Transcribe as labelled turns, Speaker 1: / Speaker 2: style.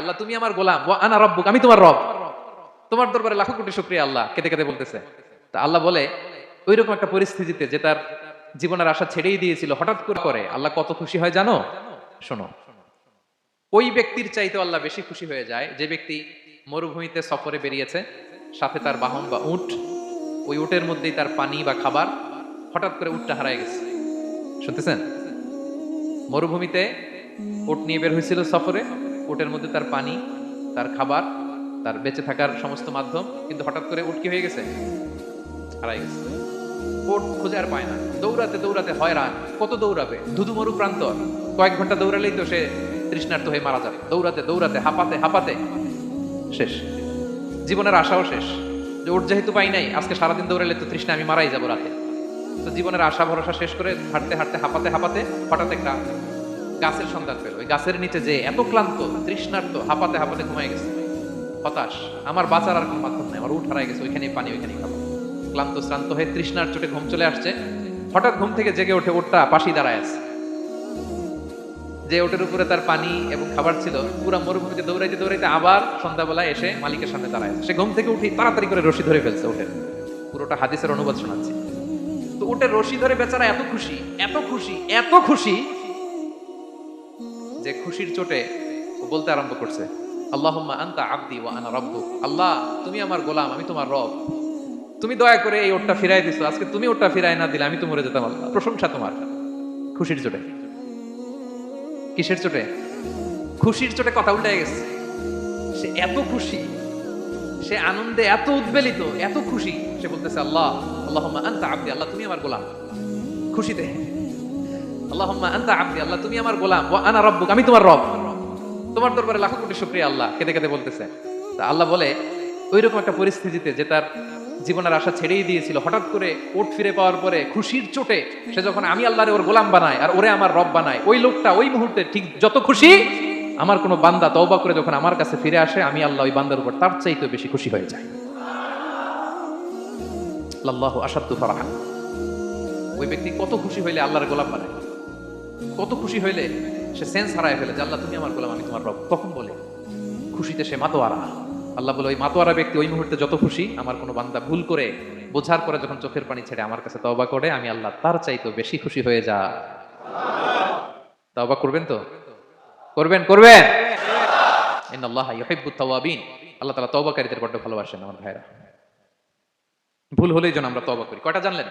Speaker 1: আল্লাহ, তুমি আমার গোলাম। আনা রব্বুক, আমি তোমার রব। তোমার দরবারে লাখো কোটি আল্লাহ, কেঁদে কেঁদে বলতেছে। তা আল্লাহ বলে, ওইরকম একটা পরিস্থিতিতে যে তার জীবনের আশা ছেড়েই দিয়েছিল, হঠাৎ করে করে, আল্লাহ কত খুশি হয় জানো? শোনো, ওই ব্যক্তির চাইতে আল্লাহ বেশি খুশি হয়ে যায়, যে ব্যক্তি মরুভূমিতে সফরে বেরিয়েছে, সাথে তার বাহন বা উট, ওই উটের মধ্যেই তার পানি বা খাবার, হঠাৎ করে উটটা হারায় গেছে। শুনতেছেন? মরুভূমিতে উট নিয়ে বের হয়েছিল সফরে উটের মধ্যে তার পানি, তার খাবার, তার বেঁচে থাকার সমস্ত মাধ্যম, কিন্তু হঠাৎ করে উট হয়ে গেছে হারাই গেছে। উট খুঁজে আর পায় না। দৌড়াতে দৌড়াতে হয়রান, কত দৌড়াবে? ধুধু মরু প্রান্তর কয়েক ঘণ্টা দৌড়ালেই তো সে তৃষ্ণার্ত হয়ে মারা যাবে। দৌড়াতে দৌড়াতে, হাঁপাতে হাঁপাতে। শেষ। জীবনের আশাও শেষ। যে ওর যেহেতু পাই নাই, আজকে সারাদিন দৌড়ালে তো তৃষ্ণা আমি মারাই যাব রাতে। তো জীবনের আশা, ভরসা শেষ করে হাঁটতে হাঁটতে, হাঁপাতে হাঁপাতে হঠাৎ একটা গাছের সন্ধান পেল। ওই গাছের নিচে যে এত ক্লান্ত, তৃষ্ণার্ত, হাঁপাতে হাঁপাতে ঘুমায় গেছে। হতাশ, আমার বাঁচার আর কোনো মাধ্যম নেই। আমার উঠ হারাই গেছে, ওইখানেই পানি, ওইখানেই খাব। ক্লান্ত, শ্রান্ত হয়ে তৃষ্ণার চোটে ঘুম চলে আসছে। হঠাৎ ঘুম থেকে জেগে ওঠে ওঠটা পাশি দাঁড়ায় আছে। যে ওটের উপরে তার পানি এবং খাবার ছিল, পুরা মরুভূমিতে দৌড়াইতে দৌড়াইতে আবার সন্ধ্যাবেলায় এসে মালিকের সামনে দাঁড়ায় সে ঘুম থেকে উঠে তাড়াতাড়ি করে রশি ধরে ফেলছে ওঠের পুরোটা হাদিসের অনুবাদ শোনাচ্ছি। তো ওটের রশি ধরে বেচারা এত খুশি এত খুশি এত খুশি যে খুশির চোটে ও বলতে আরম্ভ করছে, আল্লাহুম্মা আনতা আব্দি ওয়া আনা রাব্বুক। আল্লাহ, তুমি আমার গোলাম, আমি তোমার রব। তুমি দয়া করে এই ওটটা ফিরাই দিছো। আজকে তুমি ওটটা ফিরাই না দিলে আমি তো মরে যেতাম আল্লাহ। প্রশংসা তোমার খুশির চোটে। কিসের চোটে? খুশির চোটে কথা উল্টে গেছে। সে এত খুশি, সে আনন্দে এত উদ্বেলিত, এত খুশি। সে বলতেছে, আল্লাহ, আল্লাহুম্মা আনতা আব্দি, আল্লাহ, তুমি আমার গোলাম। খুশিতে আল্লাহুম্মা আনতা আবদি, আল্লাহ, তুমি আমার গোলাম। ওয়া আনা রব্বুক, আমি তোমার রব। তোমার দরবারে লাখো কোটি শুকরিয়া আল্লাহ কেঁদে কেঁদে বলতেছে। তা আল্লাহ বলে, ওইরকম একটা পরিস্থিতিতে যে তার জীবনের আশা ছেড়েই দিয়েছিল, হঠাৎ করে ওট ফিরে পাওয়ার পরে খুশির চোটে সে যখন আমি আল্লাহরে ওর গোলাম বানায় আর ওরে আমার রব বানায় ওই লোকটা ওই মুহূর্তে ঠিক যত খুশি আমার কোনো বান্দা তওবা করে যখন আমার কাছে ফিরে আসে, আমি আল্লাহ ওই বান্দার উপর তার চাইতে বেশি খুশি হয়ে যায় আল্লাহ আসাদ্দু ফারাহা ওই ব্যক্তি কত খুশি হইলে আল্লাহর গোলাম বানায়। কত খুশি হইলে সে সেন্স হারায় ফেলে যে, আল্লাহ, তুমি আমার গোলাম, আমি তোমার রব। কখন বলে, খুশিতে সে মাতোয়ারা। আল্লাহ বলে, ওই মাতোয়ারা ব্যক্তি ওই মুহূর্তে যত খুশি, আমার কোনো বান্দা ভুল করে বোঝার পরে যখন চোখের পানি ছেড়ে আমার কাছে তওবা করে, আমি আল্লাহ তার চাইতো বেশি খুশি হয়ে যা। তওবা করবেন তো? করবেন করবেন? ইউহিব্বুত তাওয়াবিন। আল্লাহ তাআলা ভালোবাসেন আমার ভাইরা ভুল হলেই যেন আমরা তওবা করি। কয়টা জানলেন?